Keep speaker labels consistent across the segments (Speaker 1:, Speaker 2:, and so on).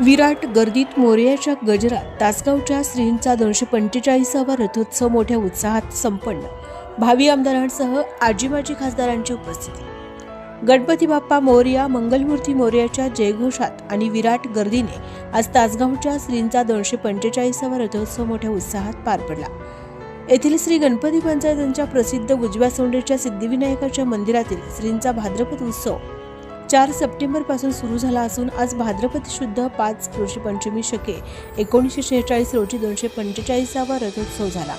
Speaker 1: विराट गर्दीत मोरयाच्या गजरात तासगावच्या श्रींचा दोनशे पंचेचाळीसावा रथोत्सव मोठ्या उत्साहात संपन्न. भावी आमदारांसह आजीमाजी खासदारांची उपस्थिती. गणपती बाप्पा मोर्या मंगलमूर्ती मोर्याच्या जयघोषात आणि विराट गर्दीने आज तासगावच्या श्रींचा दोनशे पंचेचाळीसावा रथोत्सव मोठ्या उत्साहात पार पडला. येथील श्री गणपती पंचायतांच्या प्रसिद्ध उजव्या सोंडेच्या सिद्धिविनायकाच्या मंदिरातील श्रींचा भाद्रपद उत्सव चार सप्टेंबरपासून सुरू झाला असून आज भाद्रपद शुद्ध पाच ऋषी पंचमी शके. एकोणीसशे शेहेचाळीस रोजी दोनशे पंचेचाळीसावा रथोत्सव झाला.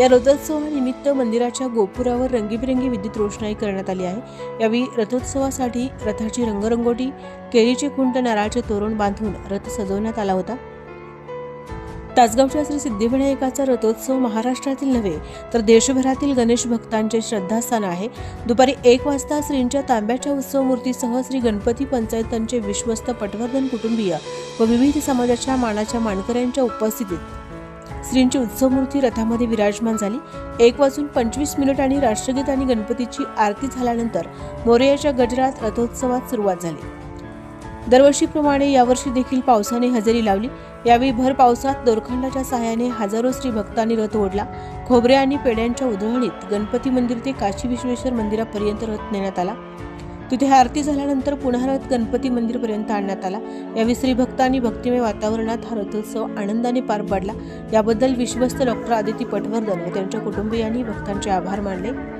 Speaker 1: या रथोत्सवानिमित्त मंदिराच्या गोपुरावर रंगीबिरंगी विद्युत रोषणाई करण्यात आली आहे. यावेळी रथोत्सवासाठी रथाची रंगरंगोटी केळीचे खुंट नारळाचे तोरण बांधून रथ सजवण्यात आला होता. तासगावच्या श्री सिद्धिविनायकाचा रथोत्सव महाराष्ट्रातील नव्हे तर देशभरातील गणेश भक्तांचे श्रद्धास्थान आहे. दुपारी एक वाजता श्रींच्या तांब्याच्या उत्सव मूर्तीसह श्री गणपती पंचायतांचे विश्वस्त पटवर्धन कुटुंबीय व विविध समाजाच्या मानाच्या मानकऱ्यांच्या उपस्थितीत श्रींची उत्सव मूर्ती रथामध्ये विराजमान झाली. एक वाजून पंचवीस मिनिट आणि राष्ट्रगीत आणि गणपतीची आरती झाल्यानंतर मोरयाच्या गजरात रथोत्सवात सुरुवात झाली. दरवर्षीप्रमाणे यावर्षी देखील पावसाने हजेरी लावली. यावेळी भर पावसात दोरखंडाच्या सहाय्याने हजारो श्री भक्तांनी रथ ओढला. खोबरे आणि पेड्यांच्या उधळणीत गणपती मंदिर ते काशी विश्वेश्वर मंदिरापर्यंत रथ नेण्यात आला. तिथे आरती झाल्यानंतर पुन्हा रथ गणपती मंदिरपर्यंत आणण्यात आला. यावेळी श्री भक्तांनी भक्तिमय वातावरणात हा रथोत्सव आनंदाने पार पडला. याबद्दल विश्वस्त डॉक्टर आदिती पटवर्धन व त्यांच्या कुटुंबियांनी भक्तांचे आभार मानले.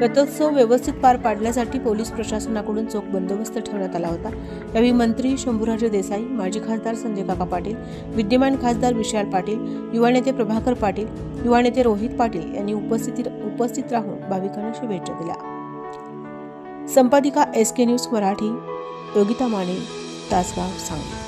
Speaker 1: रथोत्सव व्यवस्थित पार पाडण्यासाठी पोलीस प्रशासनाकडून चोख बंदोबस्त ठेवण्यात आला होता. यावेळी मंत्री शंभूराजे देसाई माजी खासदार संजय काका पाटील विद्यमान खासदार विशाल पाटील युवा नेते प्रभाकर पाटील युवा नेते रोहित पाटील यांनी उपस्थिती उपस्थित राहून भाविकांना शुभेच्छा दिल्या संपादिका S K news Marathi Yogita Mane Tasgaon Sangli.